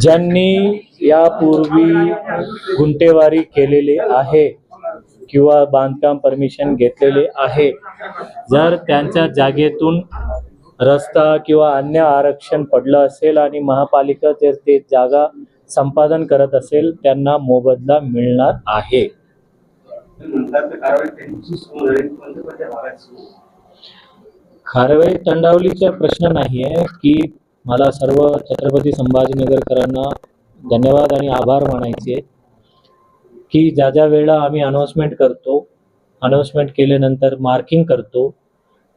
ज्यांनी यापूर्वी गुंटेवारी केलेली आहे किंवा बांधकाम परमिशन घेतलेले आहे जर त्यांच्या जागेतून रस्ता किंवा अन्य आरक्षण पडलं असेल आणि महापालिका जर ते जागा संपादन करत असेल त्यांना मोबदला मिळणार आहे. कारवाई तंडावलीचा प्रश्न नाही आहे की मला सर्व छत्रपती संभाजीनगरकरांना धन्यवाद आणि आभार मानायचे. की ज्या ज्या वेळेला आम्ही अनाऊन्समेंट करतो अनाऊन्समेंट केल्यानंतर मार्किंग करतो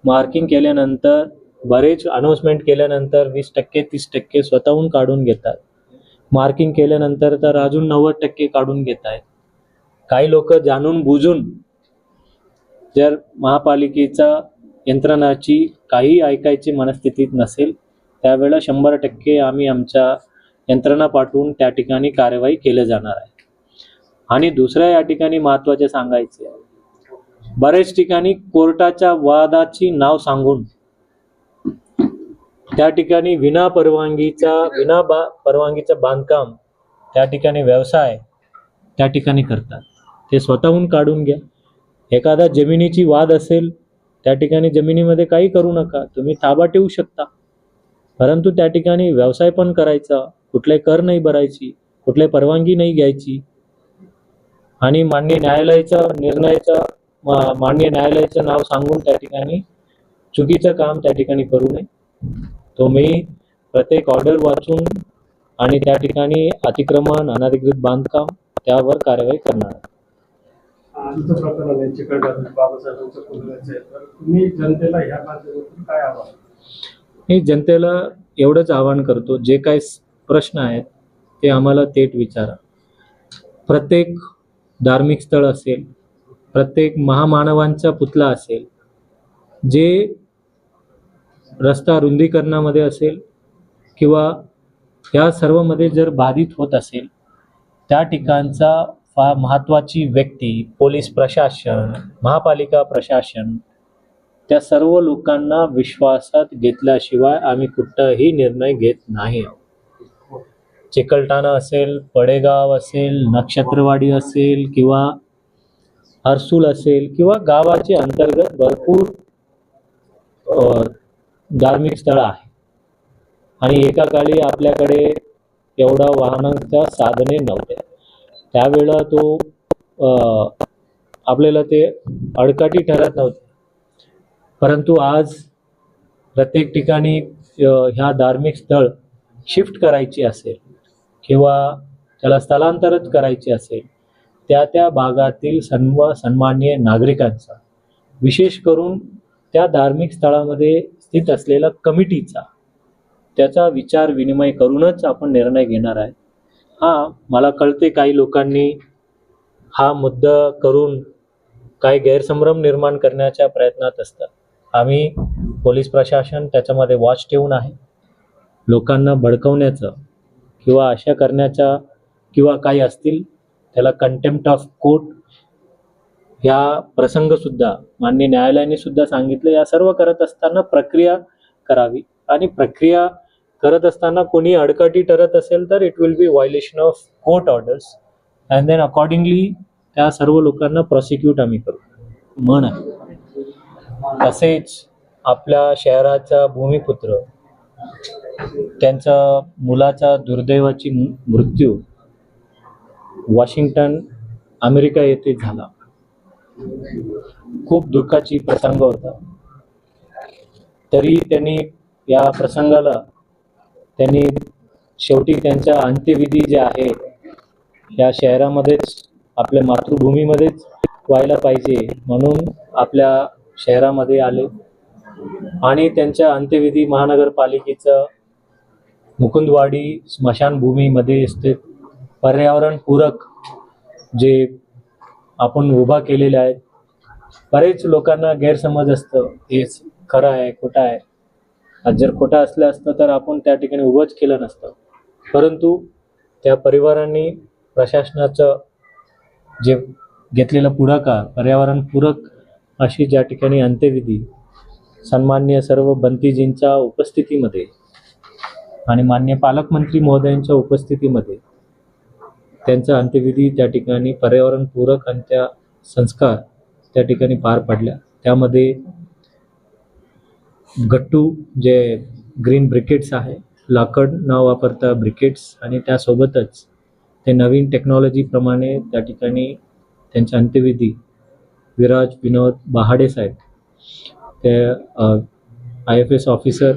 मार्किंग केल्यानंतर बरेच अनाऊन्समेंट केल्यानंतर वीस टक्के तीस टक्के स्वतःहून काढून घेतात. मार्किंग केल्यानंतर तर अजून नव्वद टक्के काढून घेत आहेत काही लोक जाणून बुजून जर महापालिकेचा यंत्रणाची काही ऐकायची मनस्थितीत नसेल त्यावेळेला शंभर टक्के आम्ही आमच्या यंत्रणा पाठवून त्या ठिकाणी कार्यवाही केली जाणार आहे. आणि दुसऱ्या या ठिकाणी महत्त्वाचे सांगायचे आहे. बरेच ठिकाणी कोर्टाच्या वादाची नाव सांगून त्या ठिकाणी विना परवानगीचा विना बा परवानगीचं बांधकाम त्या ठिकाणी व्यवसाय त्या ठिकाणी करतात. ते स्वतःहून काढून घ्या. एखादा जमिनीची वाद असेल त्या ठिकाणी जमिनीमध्ये काही करू नका. तुम्ही ताबा ठेवू शकता. परंतु त्या ठिकाणी व्यवसाय पण करायचा कुठले कर नाही भरायची कुठले परवानगी नाही घ्यायची. आणि मान्य न्यायालयाच्या निर्णयाचा मा- मान्य न्यायालयाचं नाव सांगून त्या ठिकाणी चुकीचं काम त्या ठिकाणी करू नये. तो मी प्रत्येक ऑर्डर वाचून आणि त्या ठिकाणी अतिक्रमण अनधिकृत बांधकाम त्यावर कारवाई करणार जनतेला आव्हान मी जनतेला एवढंच आवाहन करतो जे काही प्रश्न आहेत ते आम्हाला थेट विचारा. प्रत्येक धार्मिक स्थळ असेल प्रत्येक महामानवांचा पुतळा असेल जे रस्ता रुंदीकरणामध्ये असेल किंवा या सर्वमध्ये जर बाधित होत असेल त्या ठिकाणचा फार महत्त्वाची व्यक्ती पोलीस प्रशासन महापालिका प्रशासन त्या सर्व लोकांना विश्वासात घेतल्याशिवाय आम्ही कुठलाही निर्णय घेत नाही. आहोत चिकलठाणा असेल पडेगाव असेल नक्षत्रवाडी असेल किंवा हर्सूल असेल किंवा गावाचे अंतर्गत भरपूर धार्मिक स्थळं आहे. आणि एका काळी आपल्याकडे एवढा वाहनांच्या साधने नव्हत्या त्यावेळेला तो आपल्याला ते अडकाटी ठरत नव्हते. परंतु आज प्रत्येक ठिकाणी ह्या धार्मिक स्थळ शिफ्ट करायची असेल किंवा त्याला स्थलांतरित करायची असेल त्या त्या भागातील सन्व सन्मान्य नागरिकांचा विशेष करून त्या धार्मिक स्थळामध्ये स्थित असलेला कमिटीचा त्याचा विचार विनिमय करूनच आपण निर्णय घेणार आहे. हां मला कळते काही लोकांनी हा मुद्दा करून काही गैरसंभ्रम निर्माण करण्याच्या प्रयत्नात असतात. आम्ही पोलीस प्रशासन त्याच्यामध्ये वॉच ठेवून आहे. लोकांना भडकवण्याचं किंवा अशा करण्याच्या किंवा काही असतील त्याला कंटेम्प्ट ऑफ कोर्ट ह्या प्रसंगसुद्धा मान्य न्यायालयाने सुद्धा सांगितलं या सर्व करत असताना प्रक्रिया करावी. आणि प्रक्रिया करत असताना कोणी अडकटी ठरत असेल तर it will be violation of court orders and then accordingly त्या सर्व लोकांना प्रॉसिक्यूट आम्ही करू. म्हण आहे. तसेच आपल्या शहराचा भूमिपुत्र त्यांचा मुलाचा दुर्दैवाची मृत्यू वॉशिंग्टन अमेरिका येथे झाला. खूप दुःखाची प्रसंग होता. तरी त्यांनी या प्रसंगाला त्यांनी शेवटी त्यांच्या अंत्यविधी जे आहे या शहरामध्येच आपल्या मातृभूमीमध्येच व्हायला पाहिजे म्हणून आपल्या शहरामध्ये आले. आणि त्यांच्या अंत्यविधी महानगरपालिकेचं मुकुंदवाडी स्मशानभूमीमध्ये स्थित पर्यावरणपूरक जे आपण उभा केलेले आहेत बरेच लोकांना गैरसमज असतं. हेच खरं आहे खोटं आहे. आज जर खोटं असलं असतं तर आपण त्या ठिकाणी उभंच केलं नसतं. परंतु त्या परिवारांनी प्रशासनाचं जे घेतलेलं पुढाकार पर्यावरणपूरक अशी ज्या ठिकाणी अंत्यविधी सन्मान्य सर्व बंतीजींच्या उपस्थितीमध्ये आणि मान्य पालकमंत्री महोदयांच्या उपस्थितीमध्ये त्यांचा अंत्यविधी त्या ठिकाणी पर्यावरणपूरक अंत्य संस्कार त्या ठिकाणी पार पडल्या. त्यामध्ये गट्टू जे ग्रीन ब्रिकेट्स आहे लाकड न वापरता ब्रिकेट्स आणि त्यासोबतच ते नवीन टेक्नॉलॉजीप्रमाणे त्या ठिकाणी त्यांच्या अंत्यविधी विराज विनोद बहाडे साहेब. ते आय एफ एस ऑफिसर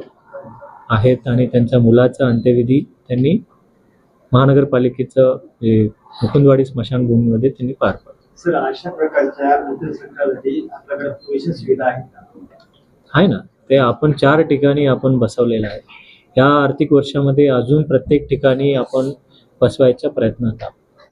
आहेत आणि त्यांच्या मुलाचा अंत्यविधी त्यांनी महानगरपालिकेचं मुकुंदवाडी स्मशानभूमीमध्ये त्यांनी पार पाडला. सर अशा प्रकारच्या आपल्याकडे सुविधा आहेत आहे ना. ते आपण चार ठिकाणी आपण बसवलेलं आहे. या आर्थिक वर्षामध्ये अजून प्रत्येक ठिकाणी आपण बसवायच्या प्रयत्नात आहोत